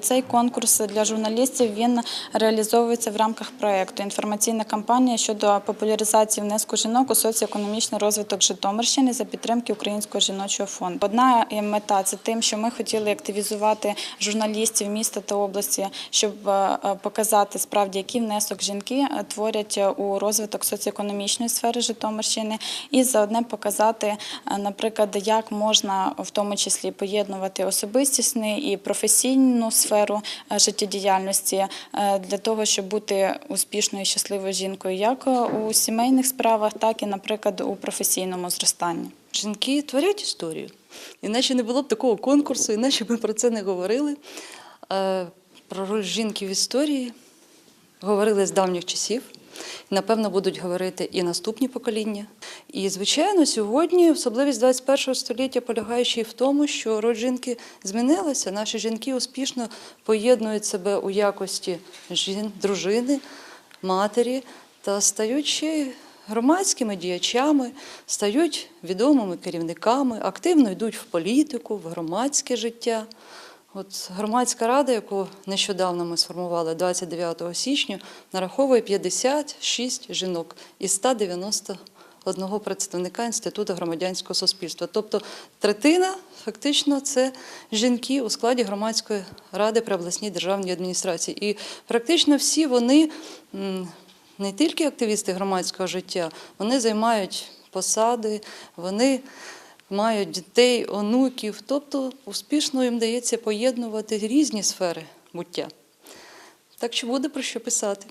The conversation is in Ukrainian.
Цей конкурс для журналістів він реалізовується в рамках проекту інформаційна кампанія щодо популяризації внеску жінок у соціоекономічний розвиток Житомирщини за підтримки Українського жіночого фонду. Одна мета це тим, що ми хотіли активізувати журналістів міста та області, щоб е, показати справді, який внесок жінки е, творять у розвиток соціоекономічної сфери Житомирщини, і заодне показати, е, наприклад, як можна в тому числі поєднувати особистісну і професійну сферу е, життєдіяльності е, для того, щоб бути успішною і щасливою жінкою, як е, у сімейних справах, так і, наприклад, у професійному зростанні. Жінки творять історію. Іначе не було б такого конкурсу, іначе ми про це не говорили. Про роль жінки в історії говорили з давніх часів. Напевно, будуть говорити і наступні покоління. І, звичайно, сьогодні особливість 21 століття полягає ще й в тому, що роль жінки змінилася. Наші жінки успішно поєднують себе у якості жін, дружини, матері та стають ще громадськими діячами, стають відомими керівниками, активно йдуть в політику, в громадське життя. От громадська рада, яку нещодавно ми сформували 29 січня, нараховує 56 жінок із 191 представника Інституту громадянського суспільства. Тобто третина фактично це жінки у складі громадської ради при обласній державній адміністрації. І практично всі вони не тільки активісти громадського життя, вони займають посади, вони мають дітей, онуків, тобто успішно їм дається поєднувати різні сфери буття. Так що буде про що писати.